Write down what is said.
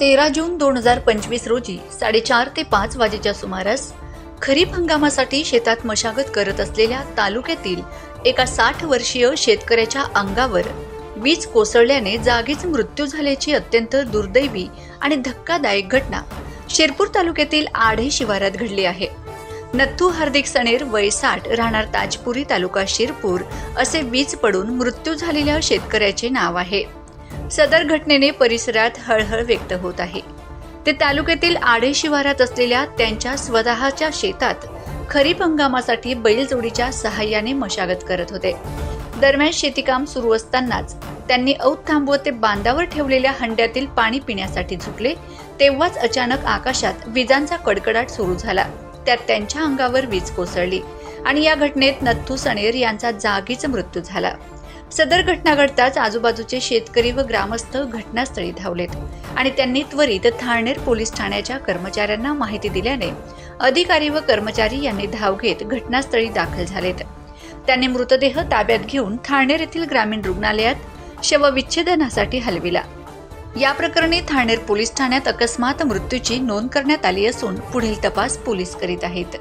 तेरा जून दोन हजार पंचवीस रोजी साडेचार ते पाच वाजेच्या सुमारास खरीप हंगामासाठी शेतात मशागत करत असलेल्या तालुक्यातील एका साठ वर्षीय शेतकऱ्याच्या अंगावर वीज कोसळल्याने जागीच मृत्यू झाल्याची अत्यंत दुर्दैवी आणि धक्कादायक घटना शिरपूर तालुक्यातील आढे शिवारात घडली आहे. नथू हार्दिक सणेर वय साठ राहणार ताजपुरी तालुका शिरपूर असे वीज पडून मृत्यू झालेल्या शेतकऱ्याचे नाव आहे. सदर घटनेने परिसरात हळहळ व्यक्त होत आहे. ते तालुक्यातील आडे शिवारात असलेल्या त्यांच्या स्वतःच्या शेतात खरीप हंगामासाठी बैलजोडीच्या सहाय्याने मशागत करत होते. दरम्यान शेतीकाम सुरू असतानाच त्यांनी औत थांबवत ते बांधावर ठेवलेल्या हंड्यातील पाणी पिण्यासाठी झुकले तेव्हाच अचानक आकाशात विजांचा कडकडाट सुरू झाला. त्यात त्यांच्या अंगावर वीज कोसळली आणि या घटनेत नथू सणेर यांचा जागीच मृत्यू झाला. सदर घटना घडताच आजूबाजूचे शेतकरी व ग्रामस्थ घटनास्थळी धावलेत. आणि त्यांनी त्वरित थाळनेर पोलीस ठाण्याच्या कर्मचाऱ्यांना माहिती दिल्याने अधिकारी व कर्मचारी यांनी धाव घेत घटनास्थळी दाखल झालेत. त्यांनी मृतदेह ताब्यात घेऊन थाळनेर येथील ग्रामीण रुग्णालयात शवविच्छेदनासाठी हलविला. या प्रकरणी ठाणेर पोलीस ठाण्यात अकस्मात मृत्यूची नोंद करण्यात आली असून पुढील तपास पोलीस करीत आहेत.